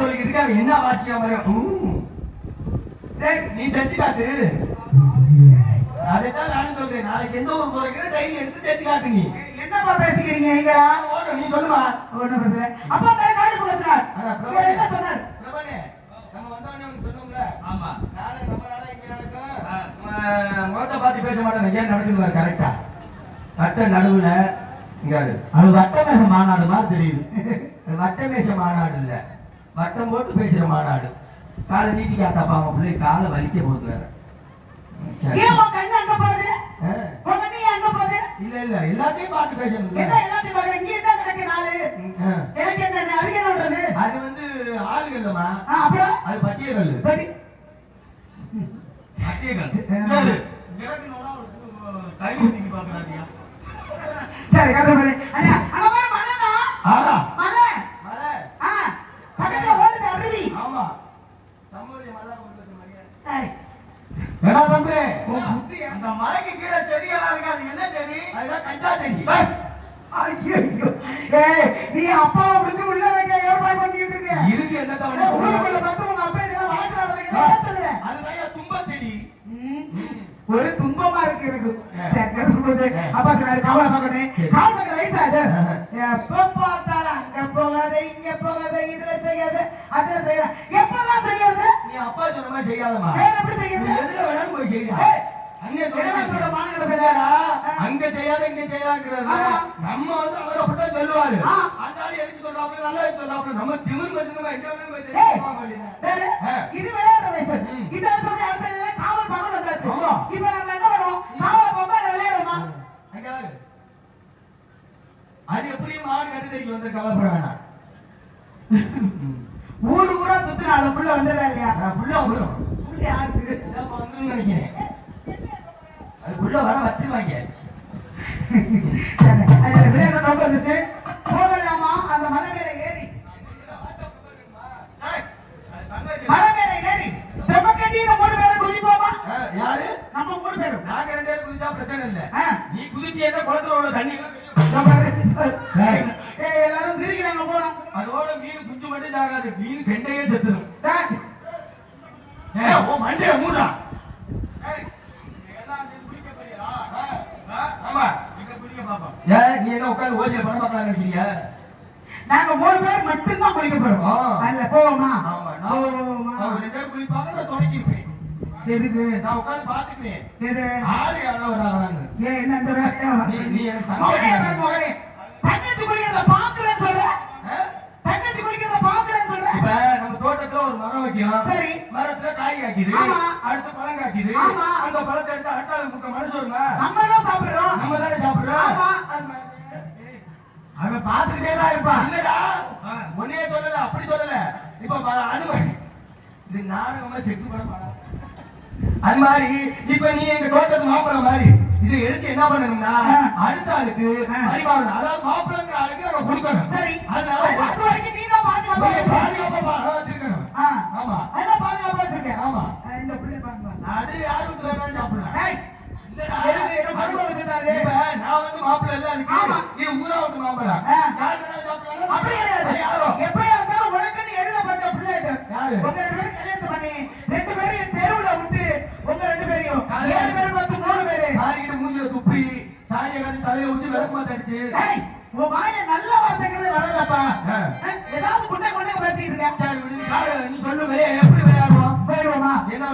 சொல்லிக்கிட்டு இருக்க அவன் என்ன வாசிக்க மாதிரி டேய் நீ செஞ்சு காட்டு. அதைத்தான் நானும் சொல்றேன். நாளைக்கு எந்த ஊர் போறீங்க டைரி எடுத்து செஞ்சு காட்டு நீ. என்னப்பா பேசிக்கிறீங்க? நீங்க ஓடும் நீ சொல்லுமா. ஒண்ணும் பேசல அப்பா வேற நாடு பேசுறார் என்ன சொன்னார்? நம்ம வந்தவொடனே உனக்கு சொன்னோம்ல, ஆமா. நாளை நம்ம நாளை இங்க நடக்கும். முகத்தை பார்த்து பேச மாட்டோம் ஏன் நடக்குது கரெக்டா வட்ட நடுவுல இங்க பாரு. அது வட்டமேக மாநாடு மாதிரி தெரியுது. அது வட்ட பேச மாநாடு இல்ல. வட்டம் போட்டு பேசுற மாநாடு. காலை நீட்டி காத்தாப்பா அவன் பிள்ளை காலை வலிக்க போகுது? வேற இல்ல இல்ல எல்லாத்தையும் பார்த்து பேசணும் அது வந்து ஆளுகள்லமா ஆ, அப்புறம்? அது பட்டியல். படி. சரி. கதை பண்ணு அண்ணா அங்க பாரு மலைண்ணா ஆறா மலை மலை ஆ பக்கத்துல ஓடுது அருவி ஆமா நம்மளுடைய மலை உங்களுக்கு மரியாதை ஏய், ஏடா தம்பி உன் புத்தி அந்த மலைக்கு கீழே செடிகளா இருக்கு அது என்ன செடி அதுதான் கஞ்சா செடி ஐயோ, ஐயோ. ஏய், நீ அப்பாவை பிடிச்சு உள்ள வைக்க ஏற்பாடு பண்ணிட்டு இருக்க. இருக்கு என்ன ஊருக்குள்ள தவிர பார்த்து உங்க அப்பா இதெல்லாம் வளர்க்கறாரு, என்ன சொல்லுவேன் அதுதான் தும்ப செடி. ஒரு துன்பமா இருக்கு சொல்றது, அப்பா சொன்னாரு காவலை பார்க்கணும். காவல் பார்க்கற வயசா இது எப்ப பார்த்தாலும் அங்க போகாத இங்க போகாத இதுல செய்யாத அதுல செய்யற. எப்பதான் செய்யறது? நீ அப்பா சொன்ன மாதிரி செய்யாதமா வேற எப்படி செய்யறது? எதுல வேணாலும் போய் செய்யா ஏய், அங்க சொல்ற மாநில பிள்ளையாரா அங்க செய்யாத இங்க செய்யாங்கிறது ஆமா. நம்ம வந்து அவரை அப்படிதான் சொல்லுவாரு. ஆளு எதுக்கு சொல்றாப்புல நல்லா எதுக்கு சொல்றாப்புல நம்ம திமிர் மனுஷனுமா எங்க. இது விளையாடுற வயசு. இந்த வயசு அடுத்த இதுல காவல் பார்க்கணும் வந்தாச்சு. ஆமா. இப்ப நம்ம என்ன பண்ணுவோம்? காவலை போகும்போது அதை. அது எப்படியும் ஆடு கட்டுத்தறிக்கு வந்து கவலைப்பட வேணாம். ஊரு ஊரா சுத்தினாலும் புள்ள வந்ததா இல்லையா? புள்ள வந்துடும் புள்ள யாருக்கு நினைக்கிறேன். புள்ள வர வச்சிருவாங்க. சரி, அதுல விளையாட நோக்கம் வந்துச்சு. போகலாமா? அந்த மலை மேல ஏறி. மலை மேல ஏறி. நம்ம மூணு பேரும் குதிப்போமா? யாரு? நம்ம மூணு பேரும். நாங்க ரெண்டு பேரும் குதிச்சா பிரச்சனை இல்ல. நீ குதிச்சு என்ன குளத்துல உள்ள தண்ணி எல்லாரும் சிரிக்கிறாங்க போனோம் அதோட மீன் குஞ்சு மட்டும் தாகாது. மீன் கெண்டையே உன் மண்டைய மூடா உட்கார்ந்து ஓசியில படம் பார்க்கலாம் நினைக்கிறியா? நாங்க மூணு பேர் மட்டும்தான் குளிக்க போறோம். அதுல போவோமா? நான் ரெண்டு பேரும் குளிப்பாங்க நான் துணைக்கி இருப்பேன் எதுக்கு? நான் உட்கார்ந்து பாத்துக்கிறேன் எது? ஆளு யாரோ வராங்களான்னு ஏன் என்ன இந்த வேலையா? நீ நீ எனக்கு மகனே, தங்கச்சி மகனே, தங்கச்சி குளிக்கிறத பாக்குறேன்னு சொல்ற? ஆ? தங்கச்சி குளிக்கிறத பாக்குறேன்னு சொல்ற? இப்ப நம்ம தோட்டத்துல ஒரு மரம் சரி. மரத்துல காய் காய்க்குது. அடுத்து பழம் காய்க்குது. அந்த பழத்தை எடுத்து அடுத்த மனசு வருமா? நம்ம தான் சாப்பிடுறோம். நம்ம தானே சாப்பிடுறோம். அவன் பார்த்துக்கிட்டே தான் இருப்பான். இல்லடா. உன்னையே சொல்லல அப்படி சொல்லல. இப்ப அனுபவ இது நாடகமா செக்ஸ் பண்ண மாட்டா அது மாதிரி இப்ப நீ எங்க தோட்டத்து மாப்பிள்ளை மாதிரி இது எடுத்து என்ன பண்ணணும்னா. அடுத்த ஆளுக்கு. பரிமாறணும். அதாவது மாப்பிள்ளைங்கிற ஆளுக்கு நம்ம கொடுக்கணும். சரி. அதனால அது வரைக்கும் நீ தான் பாதுகாப்பா வச்சிருக்கணும். ஆமா. அதெல்லாம் பாதுகாப்பா வச்சிருக்கேன் ஆமா. இந்த பிள்ளை பாருங்க அது யாரு வீட்டுல வேணாலும் சாப்பிடலாம் ஏய், இல்லடா. எதுக்கு? என்ன இப்ப நான் வந்து மாப்பிள்ளை இல்ல ஊரா விட்டு மாப்பிள்ளை. அப்படி கிடையாது? எப்பயா இருந்தாலும் உனக்குன்னு எழுதப்பட்ட பிள்ளை? உங்க ரெண்டு பேரும் கல்யாணம் பண்ணி ரெண்டு பேரையும் தெருவுல விட்டு உங்க ரெண்டு பேரையும்? ஏழு பேர் பத்து மூணு பேரு சாரிக்கிட்ட மூஞ்சில துப்பி, சாணியை காட்டி தலையில ஊத்தி விளக்குமாத்து அடிச்சு. ஏய், உன் வாயில நல்ல வார்த்தைங்கிறது வரலப்பா. ஏதாவது குட்டை குட்டை பேசிட்டு இருக்க நீ நீ சொல்லு எப்படி விளையாடுவோம்? போயிடுவோமா என்ன